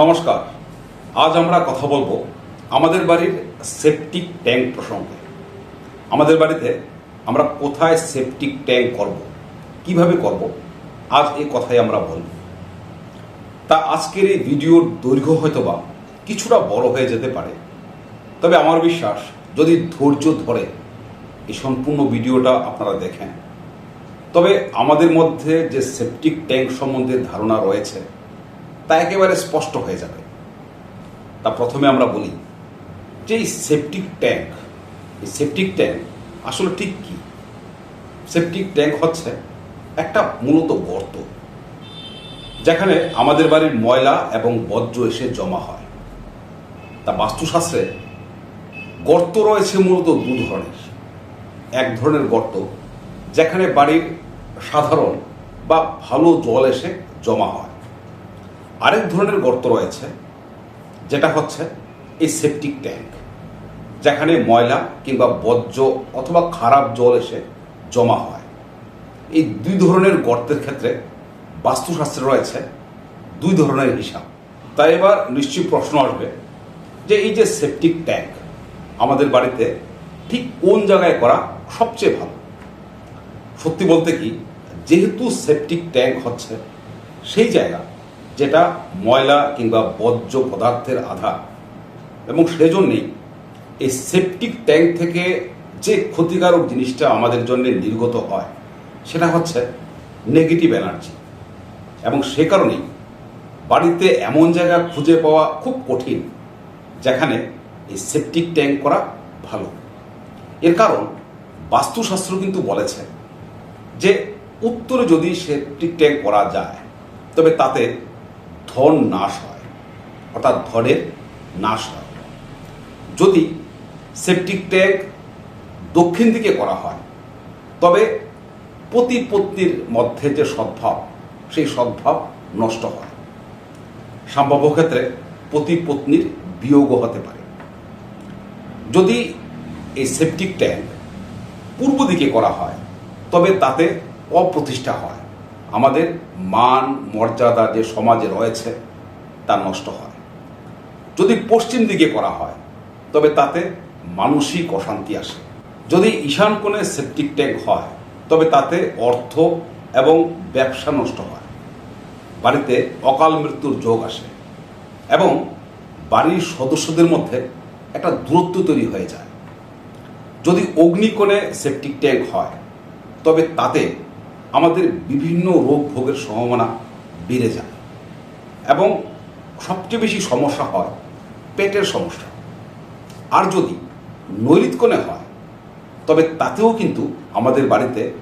নমস্কার। আজ আমরা কথা বলব আমাদের বাড়ির সেপটিক ট্যাঙ্ক প্রসঙ্গে। আমাদের বাড়িতে আমরা কোথায় সেপটিক ট্যাঙ্ক করব, কীভাবে করব, আজ এই কথাই আমরা বলব। তা আজকের এই ভিডিওর দৈর্ঘ্য হয়তো বা কিছুটা বড় হয়ে যেতে পারে। তবে আমার বিশ্বাস, যদি ধৈর্য ধরে এই সম্পূর্ণ ভিডিওটা আপনারা দেখেন। তবে আমাদের মধ্যে যে সেপটিক ট্যাঙ্ক সম্বন্ধে ধারণা রয়েছে তা একেবারে স্পষ্ট হয়ে যাবে। তা প্রথমে আমরা বলি যে এই সেপটিক ট্যাঙ্ক এই সেপটিক ট্যাঙ্ক আসলে ঠিক কি? সেপটিক ট্যাঙ্ক হচ্ছে একটা মূলত গর্ত, যেখানে আমাদের বাড়ির ময়লা এবং বর্জ্য এসে জমা হয়। তা বাস্তুশাস্ত্রে গর্ত রয়েছে মূলত দু ধরনের। এক ধরনের গর্ত, যেখানে বাড়ির সাধারণ বা ভালো জল এসে জমা হয়। আরেক ধরনের গর্ত রয়েছে, যেটা হচ্ছে এই সেপটিক ট্যাঙ্ক যেখানে ময়লা কিংবা বর্জ্য অথবা খারাপ জল এসে জমা হয়। এই দুই ধরনের গর্তের ক্ষেত্রে বাস্তুশাস্ত্রে রয়েছে দুই ধরনের হিসাব। তাই এবার নিশ্চয়ই প্রশ্ন আসবে যে এই যে সেপটিক ট্যাঙ্ক আমাদের বাড়িতে ঠিক কোন জায়গায় করা সবচেয়ে ভালো? সত্যি বলতে কি, যেহেতু সেপটিক ট্যাঙ্ক হচ্ছে সেই জায়গা যেটা ময়লা কিংবা বর্জ্য পদার্থের আধার। এবং সেজন্যেই এই সেপটিক ট্যাঙ্ক থেকে যে ক্ষতিকারক জিনিসটা আমাদের জন্য নির্গত হয়, সেটা হচ্ছে নেগেটিভ এনার্জি এবং সে কারণেই বাড়িতে এমন জায়গা খুঁজে পাওয়া খুব কঠিন, যেখানে এই সেপটিক ট্যাঙ্ক করা ভালো। এর কারণ বাস্তুশাস্ত্র কিন্তু বলেছে যে উত্তরে যদি সেপটিক ট্যাঙ্ক করা যায়, তবে তাতে ধন নাশ হয়। অর্থাৎ ধনের নাশ হয়। যদি সেপটিক ট্যাঙ্ক দক্ষিণ দিকে করা হয়, তবে পতি পত্নীর মধ্যে যে সদ্ভাব, সেই সদ্ভাব নষ্ট হয়। সম্ভাব্য ক্ষেত্রে পতি পত্নীর বিয়োগও হতে পারে। যদি এই সেপটিক ট্যাঙ্ক পূর্ব দিকে করা হয়, তবে তাতে অপ্রতিষ্ঠা হয়। আমাদের মান, মর্যাদা যে সমাজে রয়েছে, তা নষ্ট হয়। যদি পশ্চিম দিকে করা হয়, তবে তাতে মানসিক অশান্তি আসে। যদি ঈশান কোণে সেপটিক ট্যাঙ্ক হয়, তবে তাতে অর্থ এবং ব্যবসা নষ্ট হয়। বাড়িতে অকাল মৃত্যুর যোগ আসে এবং বাড়ির সদস্যদের মধ্যে একটা দূরত্ব তৈরি হয়ে যায়। যদি অগ্নিকোণে সেপটিক ট্যাঙ্ক হয়, তবে তাতে আমাদের বিভিন্ন রোগ ভোগের সম্ভাবনা বেড়ে যায়। এবং সবচেয়ে বেশি সমস্যা হয় পেটের সমস্যা। আর যদি নৈরিত কোণে হয়, তবে তাতেও কিন্তু আমাদের বাড়িতে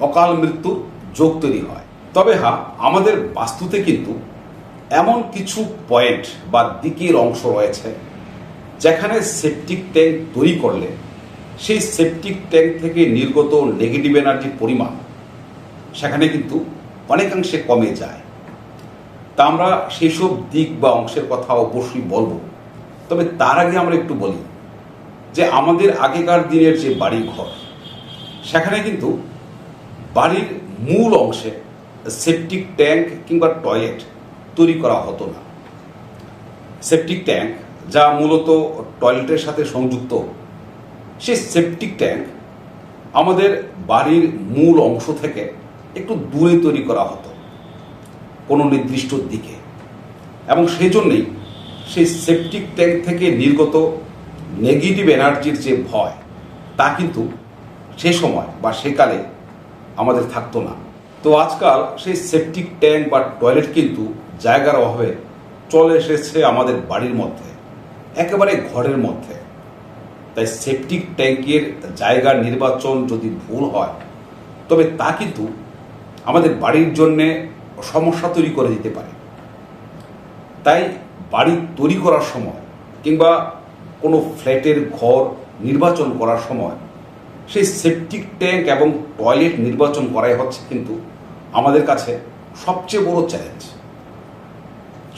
অকাল মৃত্যুর যোগ তৈরি হয়। তবে হ্যাঁ আমাদের বাস্তুতে কিন্তু এমন কিছু পয়েন্ট বা দিকের অংশ রয়েছে যেখানে সেপটিক ট্যাঙ্ক তৈরি করলে সেই সেপটিক ট্যাঙ্ক থেকে নির্গত নেগেটিভ এনার্জির পরিমাণ সেখানে কিন্তু অনেকাংশে কমে যায়। তা আমরা সেই সব দিক বা অংশের কথা অবশ্যই বলব। তবে তার আগে আমরা একটু বলি যে আমাদের আগেকার দিনের যে বাড়ি ঘর সেখানে কিন্তু বাড়ির মূল অংশে সেপটিক ট্যাঙ্ক কিংবা টয়লেট তৈরি করা হতো না। সেপটিক ট্যাঙ্ক যা মূলত টয়লেটের সাথে সংযুক্ত, সেই সেপটিক ট্যাঙ্ক আমাদের বাড়ির মূল অংশ থেকে একটু দূরে তৈরি করা হতো, কোনো নির্দিষ্ট দিকে। এবং সেই জন্যেই সেই সেপটিক ট্যাঙ্ক থেকে নির্গত নেগেটিভ এনার্জির যে ভয়, তা কিন্তু সে সময় বা সেকালে আমাদের থাকতো না। তো আজকাল সেই সেপটিক ট্যাঙ্ক বা টয়লেট কিন্তু জায়গার অভাবে চলে এসেছে আমাদের বাড়ির মধ্যে, একেবারে ঘরের মধ্যে। তাই সেপটিক ট্যাঙ্কের জায়গার নির্বাচন যদি ভুল হয়, তবে তা কিন্তু আমাদের বাড়ির জন্যে সমস্যা তৈরি করে দিতে পারে। তাই বাড়ি তৈরি করার সময় কিংবা কোনো ফ্ল্যাটের ঘর নির্বাচন করার সময় সেই সেপটিক ট্যাঙ্ক এবং টয়লেট নির্বাচন করাই হচ্ছে কিন্তু আমাদের কাছে সবচেয়ে বড় চ্যালেঞ্জ।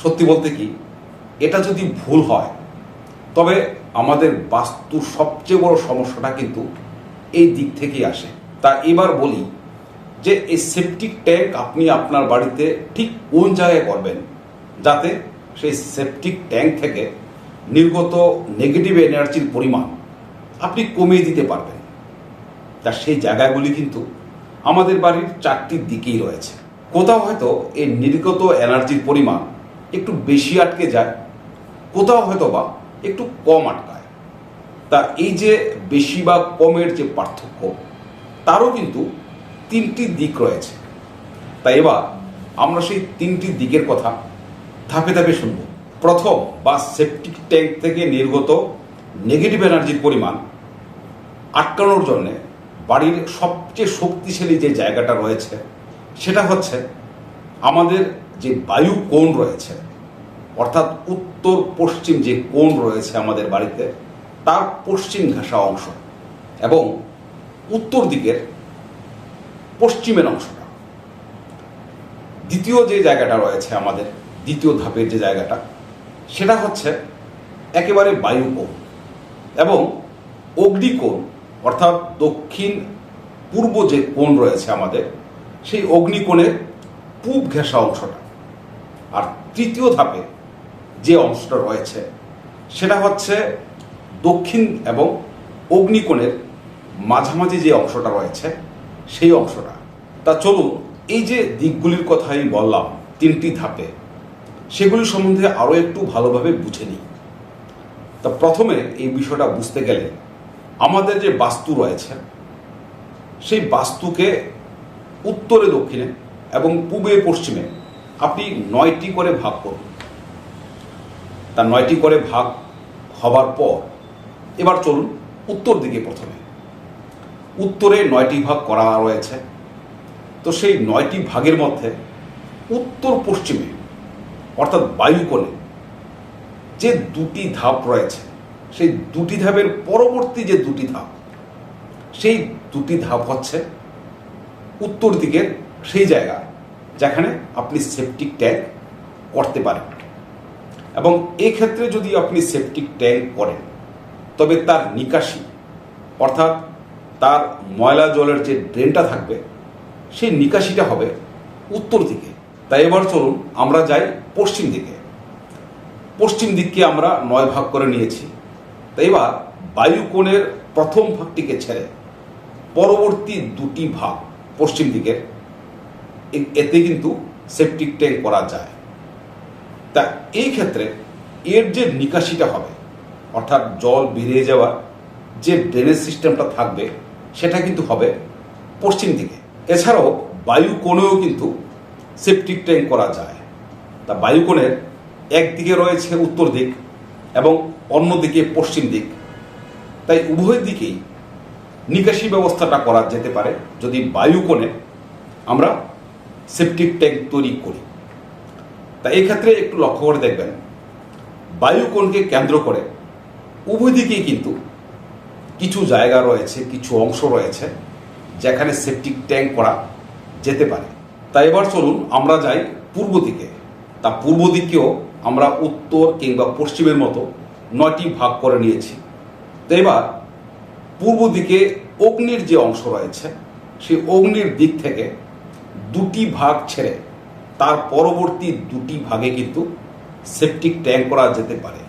সত্যি বলতে কি, এটা যদি ভুল হয়, তবে আমাদের বাস্তুর সবচেয়ে বড় সমস্যাটা কিন্তু এই দিক থেকেই আসে। তা এবার বলি যে এই সেপটিক ট্যাঙ্ক আপনি আপনার বাড়িতে ঠিক কোন জায়গায় করবেন, যাতে সেই সেপটিক ট্যাঙ্ক থেকে নির্গত নেগেটিভ এনার্জির পরিমাণ আপনি কমিয়ে দিতে পারবেন। তা সেই জায়গাগুলি কিন্তু আমাদের বাড়ির চারটির দিকেই রয়েছে। কোথাও হয়তো এই নির্গত এনার্জির পরিমাণ একটু বেশি আটকে যায়, কোথাও হয়তো বা একটু কম আটকায়। তা এই যে বেশি বা কমের যে পার্থক্য, তারও কিন্তু তিনটি দিক রয়েছে। তাই এবার আমরা সেই তিনটি দিকের কথা ধাপে ধাপে শুনব। প্রথম, বা সেপটিক ট্যাঙ্ক থেকে নির্গত নেগেটিভ এনার্জির পরিমাণ আটকানোর জন্যে বাড়ির সবচেয়ে শক্তিশালী যে জায়গাটা রয়েছে, সেটা হচ্ছে আমাদের যে বায়ু কোণ রয়েছে, অর্থাৎ উত্তর পশ্চিম যে কোণ রয়েছে আমাদের বাড়িতে, তার পশ্চিম ঘেঁষা অংশ এবং উত্তর দিকের পশ্চিমের অংশটা। দ্বিতীয় যে জায়গাটা রয়েছে আমাদের, দ্বিতীয় ধাপের যে জায়গাটা, সেটা হচ্ছে একেবারে বায়ুকোণ এবং অগ্নিকোণ, অর্থাৎ দক্ষিণ পূর্ব যে কোণ রয়েছে আমাদের, সেই অগ্নিকোণের পূব ঘেঁষা অংশটা। আর তৃতীয় ধাপে যে অংশটা রয়েছে, সেটা হচ্ছে দক্ষিণ এবং অগ্নিকোণের মাঝামাঝি যে অংশটা রয়েছে সেই অংশটা। তা চলুন, এই যে দিকগুলির কথা আমি বললাম, তিনটি ধাপে, সেগুলি সম্বন্ধে আরও একটু ভালোভাবে বুঝে নিই। তা প্রথমে এই বিষয়টা বুঝতে গেলে আমাদের যে বাস্তু রয়েছে, সেই বাস্তুকে উত্তরে, দক্ষিণে এবং পূবে, পশ্চিমে আপনি নয়টি করে ভাগ করুন। তা নয়টি করে ভাগ হবার পর, এবার চলুন উত্তর দিকে প্রথমে। উত্তরে নয়টি ভাগ করা রয়েছে। তো সেই নয়টি ভাগের মধ্যে উত্তর পশ্চিমে অর্থাৎ বায়ুকোণে, যে দুটি ধাপ রয়েছে, সেই দুটি ধাপের পরবর্তী যে দুটি ধাপ, সেই দুটি ধাপ হচ্ছে উত্তর দিকের সেই জায়গা যেখানে আপনি সেপটিক ট্যাঙ্ক করতে পারেন। এবং এই ক্ষেত্রে যদি আপনি সেপটিক ট্যাঙ্ক করেন, তবে তার নিকাশি, অর্থাৎ তার ময়লা জলের যে ড্রেনটা থাকবে, সেই নিকাশিটা হবে উত্তর দিকে। তাই এবার চলুন আমরা যাই পশ্চিম দিকে। পশ্চিম দিককে আমরা নয় ভাগ করে নিয়েছি। তাই এবার বায়ুকোণের প্রথম ভাগটিকে ছেড়ে পরবর্তী দুটি ভাগ পশ্চিম দিকের এতে কিন্তু সেপটিক ট্যাঙ্ক করা যায়। তা এই ক্ষেত্রে এর যে নিকাশিটা হবে, অর্থাৎ জল বেরিয়ে যাওয়ার যে ড্রেনেজ সিস্টেমটা থাকবে সেটা কিন্তু হবে পশ্চিম দিকে। এছাড়াও বায়ু কোণেও কিন্তু সেপটিক ট্যাঙ্ক করা যায়। তা বায়ুকোণের একদিকে রয়েছে উত্তর দিক এবং অন্যদিকে পশ্চিম দিক। তাই উভয় দিকেই নিকাশি ব্যবস্থাটা করা যেতে পারে যদি বায়ুকোণে আমরা সেপটিক ট্যাঙ্ক তৈরি করি। তা এই ক্ষেত্রে একটু লক্ষ্য করে দেখবেন বায়ুকোণকে কেন্দ্র করে উভয় দিকেই কিন্তু কিছু জায়গা রয়েছে, কিছু অংশ রয়েছে, যেখানে সেপটিক ট্যাঙ্ক করা যেতে পারে। তাই এবার চলুন আমরা যাই পূর্ব দিকে। তা পূর্ব দিকেও আমরা উত্তর কিংবা পশ্চিমের মতো নয়টি ভাগ করে নিয়েছি। তো এবার পূর্ব দিকে অগ্নির যে অংশ রয়েছে, সেই অগ্নির দিক থেকে দুটি ভাগ ছেড়ে তার পরবর্তী দুটি ভাগে কিন্তু সেপটিক ট্যাঙ্ক করা যেতে পারে।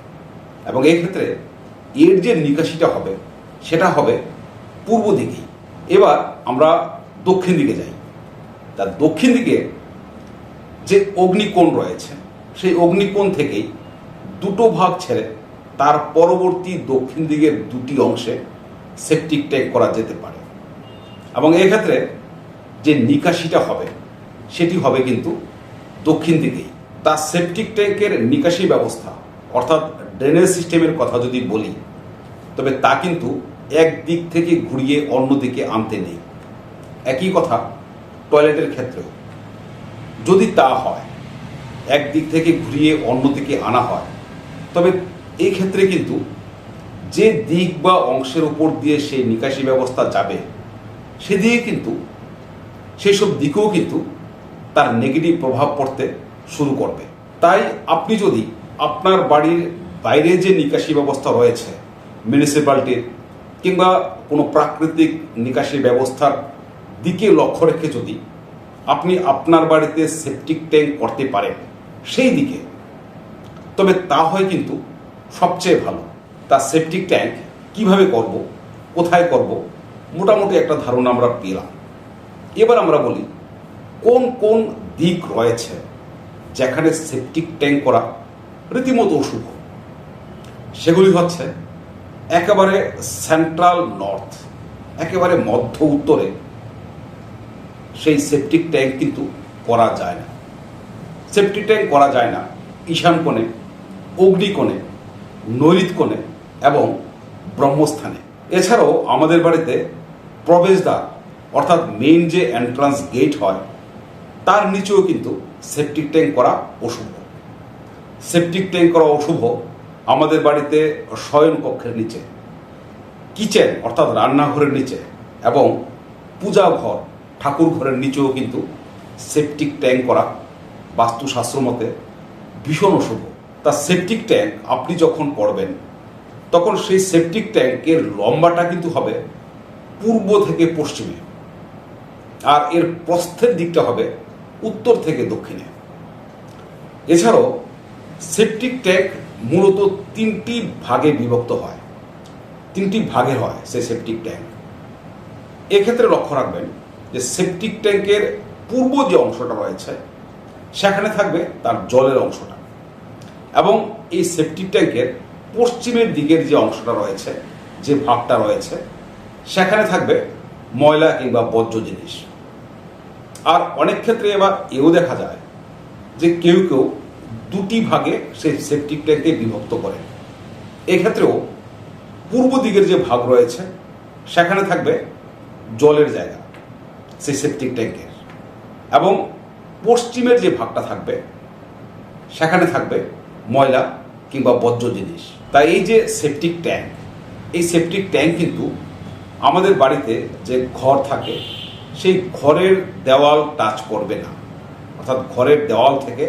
এবং এক্ষেত্রে এর যে নিকাশিটা হবে সেটা হবে পূর্ব দিকেই। এবার আমরা দক্ষিণ দিকে যাই। তা দক্ষিণ দিকে যে অগ্নিকোণ রয়েছে, সেই অগ্নিকোণ থেকেই দুটো ভাগ ছেড়ে তার পরবর্তী দক্ষিণ দিকের দুটি অংশে সেপটিক ট্যাঙ্ক করা যেতে পারে। এবং এক্ষেত্রে যে নিকাশিটা হবে, সেটি হবে কিন্তু দক্ষিণ দিকেই। তার সেপটিক ট্যাঙ্কের নিকাশি ব্যবস্থা, অর্থাৎ ড্রেনেজ সিস্টেমের কথা যদি বলি তবে তা কিন্তু এক দিক থেকে ঘুরিয়ে অন্য দিকে আনতে নেই। একই কথা টয়লেটের ক্ষেত্রেও। যদি তা হয়, এক দিক থেকে ঘুরিয়ে অন্য দিকে আনা হয়, তবে এই ক্ষেত্রে কিন্তু যে দিক বা অংশের উপর দিয়ে সেই নিকাশি ব্যবস্থা যাবে সেদিকে কিন্তু সেসব দিকেও কিন্তু তার নেগেটিভ প্রভাব পড়তে শুরু করবে। তাই আপনি যদি আপনার বাড়ির বাইরে যে নিকাশি ব্যবস্থা রয়েছে মিউনিসিপ্যালিটির কিংবা কোনো প্রাকৃতিক নিকাশি ব্যবস্থার দিকে লক্ষ্য রেখে যদি আপনি আপনার বাড়িতে সেপটিক ট্যাঙ্ক করতে পারেন, সেই দিকে। তবে তা হয় কিন্তু সবচেয়ে ভালো। তার সেপটিক ট্যাঙ্ক কীভাবে করব, কোথায় করব, মোটামুটি একটা ধারণা আমরা পেলাম। এবার আমরা বলি, কোন কোন দিক রয়েছে যেখানে সেপটিক ট্যাঙ্ক করা রীতিমতো অশুভ সেগুলি হচ্ছে একেবারে সেন্ট্রাল নর্থ একেবারে মধ্য উত্তরে, সেই সেপটিক ট্যাঙ্ক কিন্তু করা যায় না। সেপটিক ট্যাঙ্ক করা যায় না, ঈশান কোণে অগ্নিকোণে নৈরিত কোণে এবং ব্রহ্মস্থানে। এছাড়াও আমাদের বাড়িতে প্রবেশদ্বার, অর্থাৎ মেইন যে এন্ট্রান্স গেট হয়, তার নিচেও কিন্তু সেপটিক ট্যাঙ্ক করা অশুভ। সেপটিক ট্যাঙ্ক করা অশুভ আমাদের বাড়িতে শয়ন কক্ষের নিচে, কিচেন অর্থাৎ রান্নাঘরের নিচে এবং পূজা ঘর ঠাকুর ঘরের নিচেও কিন্তু সেপটিক ট্যাঙ্ক করা বাস্তুশাস্ত্র মতে ভীষণ অশুভ। তা সেপটিক ট্যাঙ্ক আপনি যখন করবেন তখন সেই সেপটিক ট্যাঙ্কের লম্বাটা কিন্তু হবে পূর্ব থেকে পশ্চিমে আর এর প্রস্থের দিকটা হবে উত্তর থেকে দক্ষিণে। এছাড়াও সেপটিক ট্যাঙ্ক মূলত তিনটি ভাগে বিভক্ত হয়। তিনটি ভাগের হয় সেই সেপটিক ট্যাঙ্ক এক্ষেত্রে লক্ষ্য রাখবেন যে সেপটিক ট্যাঙ্কের পূর্ব যে অংশটা রয়েছে, সেখানে থাকবে তার জলের অংশটা এবং এই সেপটিক ট্যাঙ্কের পশ্চিমের দিকের যে অংশটা রয়েছে, যে ভাগটা রয়েছে, সেখানে থাকবে ময়লা কিংবা বর্জ্য জিনিস। আর অনেক ক্ষেত্রে এবার এও দেখা যায় যে কেউ কেউ দুটি ভাগে সেই সেপটিক ট্যাঙ্কে বিভক্ত করে। এক্ষেত্রেও পূর্ব দিকের যে ভাগ রয়েছে, সেখানে থাকবে জলের জায়গা, সেই সেপটিক ট্যাঙ্কের এবং পশ্চিমের যে ভাগটা থাকবে, সেখানে থাকবে ময়লা কিংবা বর্জ্য জিনিস। তাই এই যে সেপটিক ট্যাঙ্ক এই সেপটিক ট্যাঙ্ক কিন্তু আমাদের বাড়িতে যে ঘর থাকে, সেই ঘরের দেওয়াল টাচ করবে না। অর্থাৎ ঘরের দেওয়াল থেকে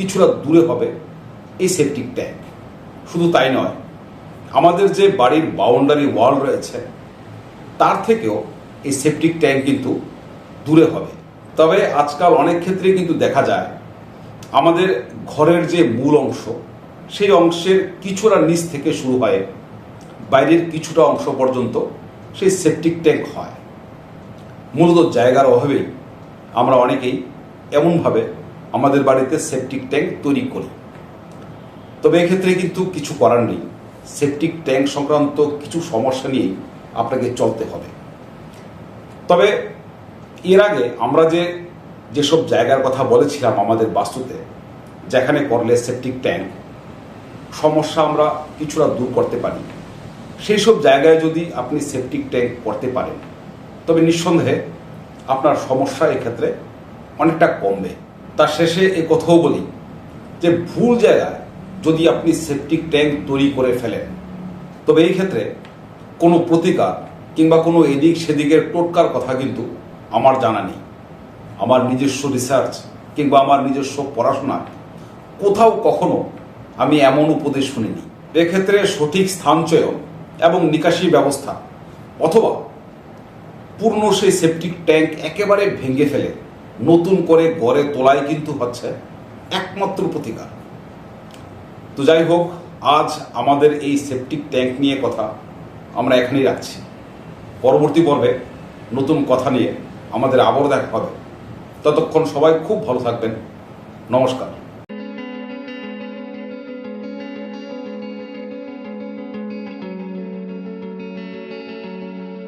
কিছুটা দূরে হবে এই সেপটিক ট্যাঙ্ক শুধু তাই নয়, আমাদের যে বাড়ির বাউন্ডারি ওয়াল রয়েছে, তার থেকেও এই সেপটিক ট্যাঙ্ক কিন্তু দূরে হবে। তবে আজকাল অনেক ক্ষেত্রে কিন্তু দেখা যায়, আমাদের ঘরের যে মূল অংশ, সেই অংশের কিছুটা নিচ থেকে শুরু হয় বাইরের কিছুটা অংশ পর্যন্ত সেই সেপটিক ট্যাঙ্ক হয়। মূলত জায়গার অভাবেই আমরা অনেকেই এমনভাবে আমাদের বাড়িতে সেপটিক ট্যাঙ্ক তৈরি করি। তবে এক্ষেত্রে কিন্তু কিছু করার নেই। সেপটিক ট্যাঙ্ক সংক্রান্ত কিছু সমস্যা নিয়েই আপনাকে চলতে হবে। তবে এর আগে আমরা যে, যেসব জায়গার কথা বলেছিলাম আমাদের বাস্তুতে, যেখানে করলে সেপটিক ট্যাঙ্ক সমস্যা আমরা কিছুটা দূর করতে পারি। সেই সব জায়গায় যদি আপনি সেপটিক ট্যাঙ্ক করতে পারেন, তবে নিঃসন্দেহে আপনার সমস্যা এক্ষেত্রে অনেকটা কমবে। তার শেষে এ কথাও বলি যে ভুল জায়গায় যদি আপনি সেপটিক ট্যাঙ্ক তৈরি করে ফেলেন, তবে এই ক্ষেত্রে কোনো প্রতিকার কিংবা কোনো এদিক সেদিকের টোটকার কথা কিন্তু আমার জানা নেই। আমার নিজস্ব রিসার্চ কিংবা আমার নিজস্ব পড়াশোনা কোথাও কখনো আমি এমন উপদেশ শুনিনি। এক্ষেত্রে সঠিক স্থান চয়ন এবং নিকাশি ব্যবস্থা অথবা পূর্ণ সেই সেপটিক ট্যাঙ্ক একেবারে ভেঙে ফেলে নতুন করে গড়ে তোলাই কিন্তু হচ্ছে একমাত্র প্রতিকার। তো যাই হোক, আজ আমাদের এই সেপটিক ট্যাঙ্ক নিয়ে কথা আমরা এখানেই রাখছি। পরবর্তী পর্বে নতুন কথা নিয়ে আমাদের আবার দেখা হবে। ততক্ষণ সবাই খুব ভালো থাকবেন। নমস্কার।